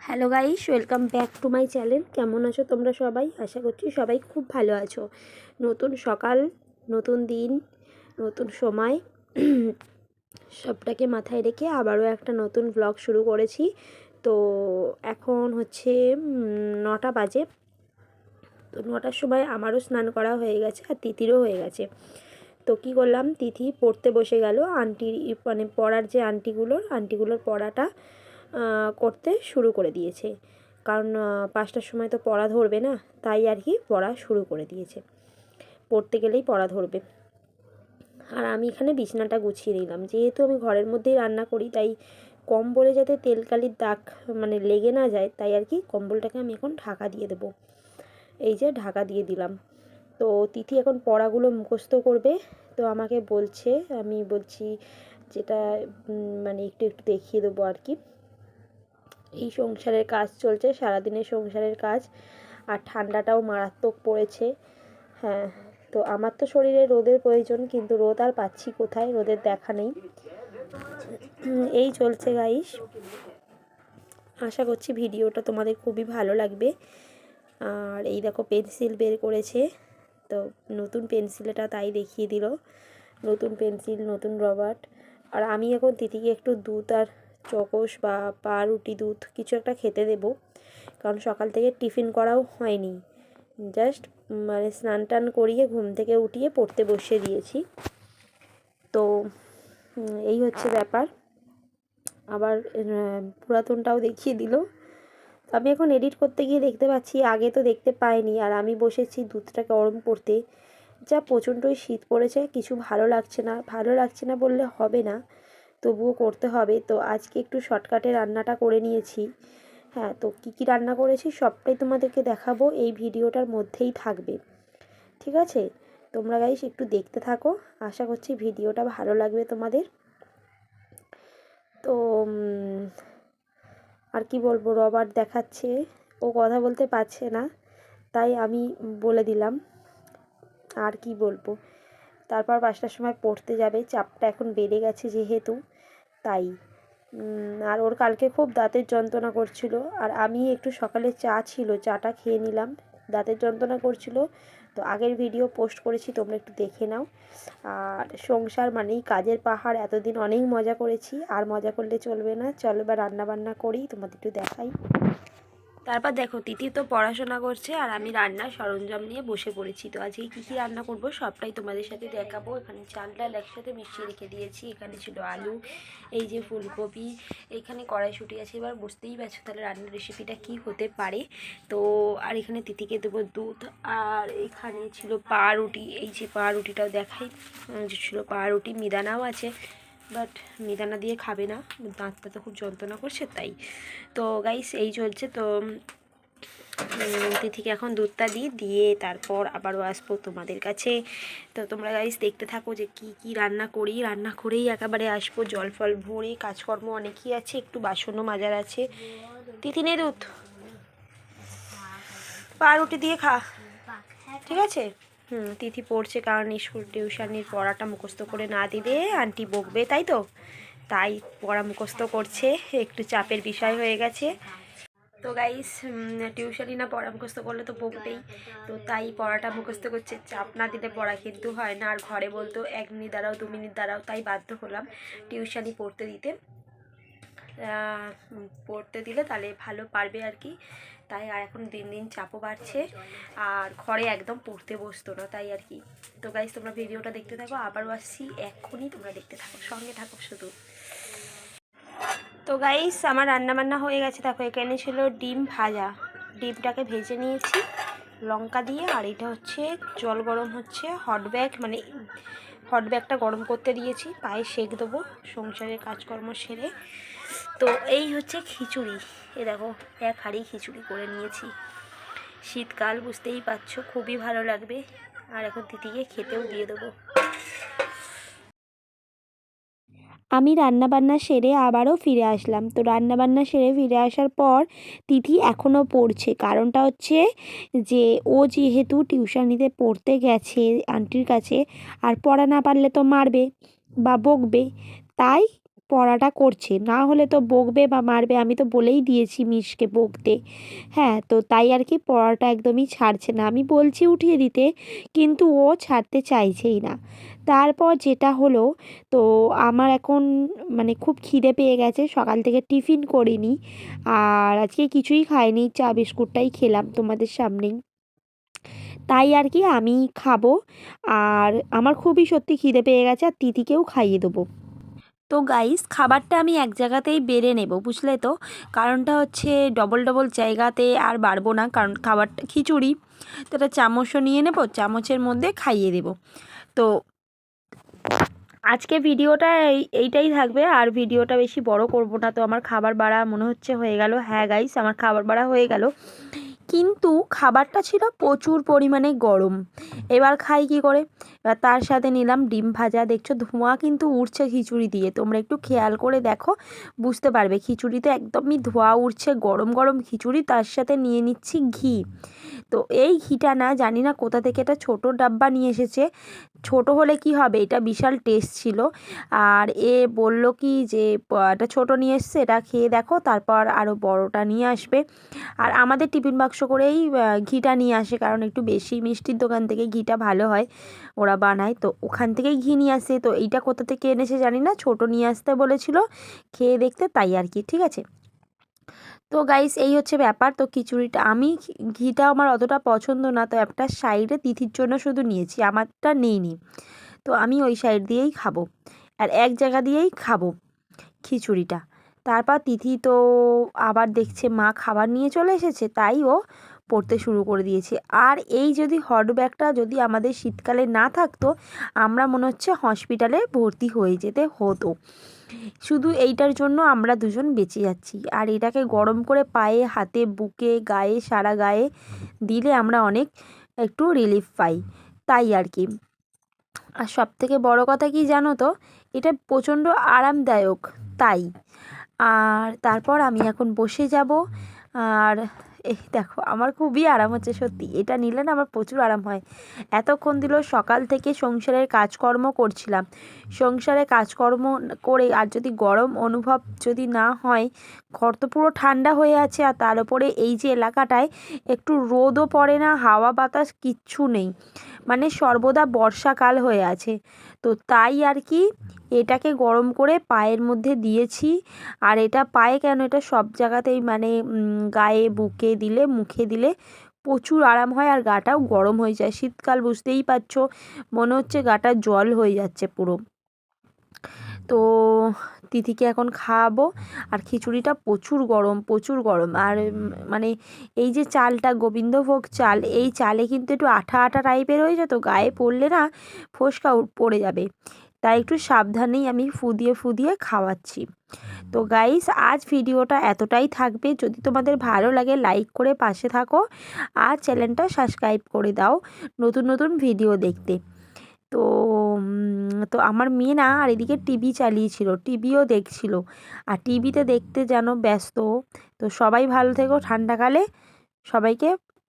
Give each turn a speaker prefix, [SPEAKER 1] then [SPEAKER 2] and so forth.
[SPEAKER 1] Hello guys, welcome back to my channel. কেমন আছো তোমরা সবাই? আশা করছি সবাই খুব ভালো আছো। নতুন সকাল, নতুন দিন, নতুন সময়। সবটাকে মাথায় রেখে আবারও একটা নতুন ব্লগ শুরু করেছি। তো এখন হচ্ছে নটা বাজে। তো নটার সময় আমারও স্নান করা হয়ে গেছে আর তিথিরও হয়ে গেছে। তো কী করলাম, তিথি পড়তে বসে গেল। আন্টি মানে পড়ার যে আন্টিগুলোর আন্টিগুলোর পড়াটা করতে শুরু করে দিয়েছে। কারণ পাঁচটার সময় তো পড়া ধরবে না, তাই আর কি পড়া শুরু করে দিয়েছে। পড়তে গেলেই পড়া ধরবে। আর আমি এখানে বিছনাটা গুছিয়ে নিলাম। যেহেতু আমি ঘরের মধ্যেই রান্না করি, তাই কম্বলে যাতে তেলকালির দাগ মানে লেগে না যায়, তাই আর কি কম্বলটাকে আমি এখন ঢাকা দিয়ে দেবো। এই যে ঢাকা দিয়ে দিলাম। তো তিথি এখন পড়াগুলো মুখস্থ করবে। তো আমাকে বলছে, আমি বলছি যেটা মানে একটু একটু দেখিয়ে দেবো আর কি। এই সংসারের কাজ চলছে, সারাদিনের সংসারের কাজ। আর ঠান্ডাটাও মারাত্মক পড়েছে। হ্যাঁ তো আমার তো শরীরে রোদের প্রয়োজন, কিন্তু রোদ আর পাচ্ছি কোথায়? রোদের দেখা নেই। এই চলছে গাইস। আশা করছি ভিডিওটা তোমাদের খুবই ভালো লাগবে। আর এই দেখো পেন্সিল বের করেছে। তো নতুন পেন্সিলটা তাই দেখিয়ে দিল। নতুন পেন্সিল, নতুন রবার্ট। আর আমি এখন তিথিকে একটু দুধ আর চকোস বা পাউরুটি দুধ কিছু একটা খেতে দেব। কারণ সকাল থেকে টিফিন করাও হয়নি। জাস্ট মানে স্নান টান করিয়ে ঘুম থেকে উঠিয়ে পড়তে বসিয়ে দিয়েছি। তো এই হচ্ছে ব্যাপার। আবার পুরাতনটাও দেখিয়ে দিল। আমি এখন এডিট করতে গিয়ে দেখতে পাচ্ছি, আগে তো দেখতে পাইনি। আর আমি বসেছি দুধটা গরম করতে। যা প্রচণ্ডই শীত পড়েছে, কিছু ভালো লাগছে না। ভালো লাগছে না বললে হবে না। তবুও করতে হবে। তো আজকে একটু শর্টকাটে রান্নাটা করে নিয়েছি। হ্যাঁ তো কী কী রান্না করেছি সবটাই তোমাদেরকে দেখাবো। এই ভিডিওটার মধ্যেই থাকবে। ঠিক আছে? তোমরা গাইস একটু দেখতে থাকো। আশা করছি ভিডিওটা ভালো লাগবে তোমাদের। তো আর কি বলব, রবার্ট দেখাচ্ছে। ও কথা বলতে পারছে না, তাই আমি বলে দিলাম। আর কি বলব? তারপর পাঁচটার সময় পড়তে যাবে, চাপটা এখন বেড়ে গেছে যেহেতু, তাই। আর ওর কালকে খুব দাঁতের যন্ত্রণা করছিল, আর আমি একটু সকালে চা ছিল, চাটা খেয়ে নিলাম। দাঁতের যন্ত্রণা করছিল, তো আগের ভিডিও পোস্ট করেছি, তোমরা একটু দেখে নাও। আর সংসার মানেই কাজের পাহাড়, এতদিন অনেক মজা করেছি, আর মজা করলে চলবে না। চলো বা রান্না বান্না করি, তোমাদের একটু দেখাই। তারপর দেখো, তিথি তো পড়াশোনা করছে আর আমি রান্নার সরঞ্জাম নিয়ে বসে পড়েছি। তো আজকে কী কী রান্না করব সবটাই তোমাদের সাথে দেখাবো। এখানে চাল ডাল একসাথে মিশিয়ে রেখে দিয়েছি। এখানে ছিল আলু, এই যে ফুলকপি, এখানে কড়াইশুটি আছে। এবার বুঝতেই পারছ তাহলে রান্নার রেসিপিটা কি হতে পারে। তো, আর এখানে তিথিকে দেবো দুধ, আর এখানে ছিল পাউরুটি। এই যে পাউরুটিটাও দেখাই। যে ছিল পাউরুটি, মিদানাও আছে। বাট মিদানা দিয়ে খাবে না, দাঁতটা তো খুব যন্ত্রণা করছে তাই। তো গাইস এই চলছে। তো তিথিকে এখন দুধটা দিই, দিয়ে তারপর আবারও আসব তোমাদের কাছে। তো তোমরা গাইস দেখতে থাকো যে কি কি রান্না করি। রান্না করেই একেবারে আসব। জল ফল ভরে কাজকর্ম অনেকই আছে, একটু বাসনও মাজার আছে। তিথি, নে দুধ। পাউরুটি দিয়ে খা। ঠিক আছে? হুম, তিথি পড়ছে কারণ স্কুল টিউশানির পড়াটা মুখস্থ করে না দিলে আন্টি বকবে, তাই তো? তাই পড়া মুখস্থ করছে, একটু চাপের বিষয় হয়ে গেছে। তো গাইস টিউশনি না পড়া মুখস্থ করলে তো বকবেই। তো তাই পড়াটা মুখস্থ করছে, চাপ না দিলে পড়া কিন্তু হয় না। আর ঘরে বলতো, এক মিনিট দাঁড়াও, দু মিনিট দাঁড়াও। তাই বাধ্য হলাম টিউশনি পড়তে দিতে। পড়তে দিলে তাহলে ভালো পারবে আর কি। তাই আর এখন দিন দিন চাপও বাড়ছে। আর ঘরে একদম পড়তে বসতো না, তাই আর কি। তো গাইজ তোমরা ভিডিওটা দেখতে থাকো, আবারও আসছি এক্ষুনি তোমরা দেখতে থাকো, সঙ্গে থাকো শুধু। তো গাইস আমার রান্না বান্না হয়ে গেছে। দেখো, এখানে ছিল ডিম ভাজা। ডিমটাকে ভেজে নিয়েছি, লঙ্কা দিয়ে, আর এটা হচ্ছে জল গরম হচ্ছে হট ব্যাগ মানে হট ব্যাগটা গরম করতে দিয়েছি, পায়ে সেক দেবো, সংসারের কাজকর্ম সেরে। তো এই হচ্ছে খিচুড়ি। এ দেখো, এক হাঁড়ি খিচুড়ি করে নিয়েছি। শীতকাল, বুঝতেই পারছ, খুবই ভালো লাগবে। আর এখন দিদিকে খেতেও দিয়ে দেবো। আমি রান্নাবান্না সেরে আবারও ফিরে আসলাম। তো রান্নাবান্না সেরে ফিরে আসার পর তিথি এখনও পড়ছে। কারণটা হচ্ছে যে, ও যেহেতু টিউশনিতে পড়তে গেছে আন্টির কাছে, আর পড়া না পারলে তো মারবে বা বকবে। তাই পড়াটা করছে। না হলে তো বকবে বা মারবে, আমি তো বলেই দিয়েছি মিশকে বকতে। হ্যাঁ তো তাই আর কি পড়াটা একদমই ছাড়ছে না। আমি বলছি উঠিয়ে দিতে, কিন্তু ও ছাড়তে চাইছেই না। তারপর যেটা হলো, তো আমার এখন মানে খুব খিদে পেয়ে গেছে, সকাল থেকে টিফিন করিনি। আর আজকে কিছুই খাইনি, চা বিস্কুটটাই খেলাম তোমাদের সামনেই। তাই আর কি আমি খাব। আর আমার খুবই সত্যি খিদে পেয়ে গেছে, আর তিথিকেও খাইয়ে দেবো। তো গাইস খাবারটা আমি এক জায়গাতেই বেড়ে নেব, বুঝলে তো? কারণটা হচ্ছে ডবল ডবল জায়গাতে আর বাড়বো না, কারণ খাবারটা, খিচুড়ি, তো একটা চামচও নিয়ে নেব, চামচের মধ্যে খাইয়ে দেব। তো আজকে ভিডিওটা এই, এইটাই থাকবে, আর ভিডিওটা বেশি বড় করব না, তো আমার খাবার বাড়া মনে হচ্ছে হয়ে গেল। হ্যাঁ গাইস আমার খাবার বাড়া হয়ে গেল। কিন্তু খাবারটা ছিল প্রচুর পরিমাণে গরম। এবার খাই কি করে? এবার তার সাথে নিলাম ডিম ভাজা। দেখছ, ধোঁয়া কিন্তু উঠছে খিচুড়ি দিয়ে। তোমরা একটু খেয়াল করে দেখো, বুঝতে পারবে। খিচুড়িতে একদমই ধোঁয়া উঠছে গরম গরম খিচুড়ি। তার সাথে নিয়ে নিচ্ছি ঘি। তো এই ঘিটা না, জানি না কোথা থেকে এটা ছোট ডাব্বা নিয়ে এসেছে। ছোট হলে কি হবে? এটা বিশাল টেস্ট ছিল। আর এ বলল কি যে এটা ছোট নিয়ে এসছে, এটা খেয়ে দেখো। তারপর আরও বড়টা নিয়ে আসবে। আর আমাদের টিফিন বাক্স করেই ঘিটা নিয়ে আসে। কারণ একটু বেশি মিষ্টির দোকান থেকে ঘিটা ভালো হয়, ওরা বানায়। তো ওখান থেকেই ঘি নিয়ে আসে। তো এইটা কোথা থেকে এনেছে জানি না। ছোট নিয়ে আসতে বলেছিল। খেয়ে দেখতে তাই আর কি, ঠিক আছে? তো গাইস এই হচ্ছে ব্যাপার। তো খিচুড়িটা, আমি ঘিটা আমার অতটা পছন্দ না। তো একটা সাইডে তিথির জন্য শুধু নিয়েছি। আমারটা নেইনি। তো আমি ওই সাইড দিয়েই খাব। আর এক জায়গা দিয়েই খাব খিচুড়িটা। তারপর তিথি তো আবার দেখছে মা খাবার নিয়ে চলে এসেছে তাই ও পড়তে শুরু করে দিয়েছে। আর এই যদি হট ব্যাগটা যদি আমাদের শীতকালে না থাকতো আমরা মনে হচ্ছে হসপিটালে ভর্তি হয়ে যেতে হতো। শুধু এইটার জন্য আমরা দুজন বেঁচে যাচ্ছি। আর এটাকে গরম করে পায়ে হাতে বুকে গায়ে সারা গায়ে দিলে আমরা অনেক একটু রিলিফ পাই। তাই আর কি। আর সব থেকে বড়ো কথা কি জানো তো? এটা প্রচণ্ড আরামদায়ক। তাই। আর তারপর আমি এখন বসে যাব। আর এই দেখো, আমার খুবই আরাম হচ্ছে সত্যি। এটা নিলে না আমার প্রচুর আরাম হয়। এতক্ষণ দিল সকাল থেকে সংসারের কাজকর্ম করছিলাম। সংসারে কাজকর্ম করে আর যদি গরম অনুভব যদি না হয়, ঘর তো পুরো ঠান্ডা হয়ে আছে আর তার উপরে এই যে এলাকাটায় একটু রোদও পড়ে না, হাওয়া বাতাস কিচ্ছু নেই। মানে সর্বদা বর্ষাকাল হয়ে আছে। তো তাই আর কি এটাকে গরম করে পায়ের মধ্যে দিয়েছি। আর এটা পায়ে কেন? এটা সব জায়গাতেই মানে গায়ে বুকে দিলে, মুখে দিলে প্রচুর আরাম হয় আর গাটাও গরম হয়ে যায়। শীতকাল বুঝতেই পারছ, মনে হচ্ছে গাটা জল হয়ে যাচ্ছে পুরো। তো তিথিকে এখন খাওয়াবো। আর খিচুড়িটা প্রচুর গরম প্রচুর গরম। আর মানে এই যে চালটা গোবিন্দভোগ চাল এই চালে কিন্তু একটু আঠা আঠা টাইপের হয়ে যেত গায়ে পড়লে না ফোসকা পড়ে যাবে। তাই একটু সাবধানেই আমি ফুদিয়ে ফুদিয়ে খাওয়াচ্ছি। তো গাইস আজ ভিডিওটা এতটাই থাকবে। যদি তোমাদের ভালো লাগে লাইক করে পাশে থাকো। আর চ্যানেলটা সাবস্ক্রাইব করে দাও নতুন নতুন ভিডিও দেখতে। তো তো আমার মেয়ে না আর এদিকে টিভি চালিয়েছিল, টিভিও দেখছিল। আর টিভিতে দেখতে যেন ব্যস্ত। তো সবাই ভালো থেকো ঠান্ডাকালে সবাইকে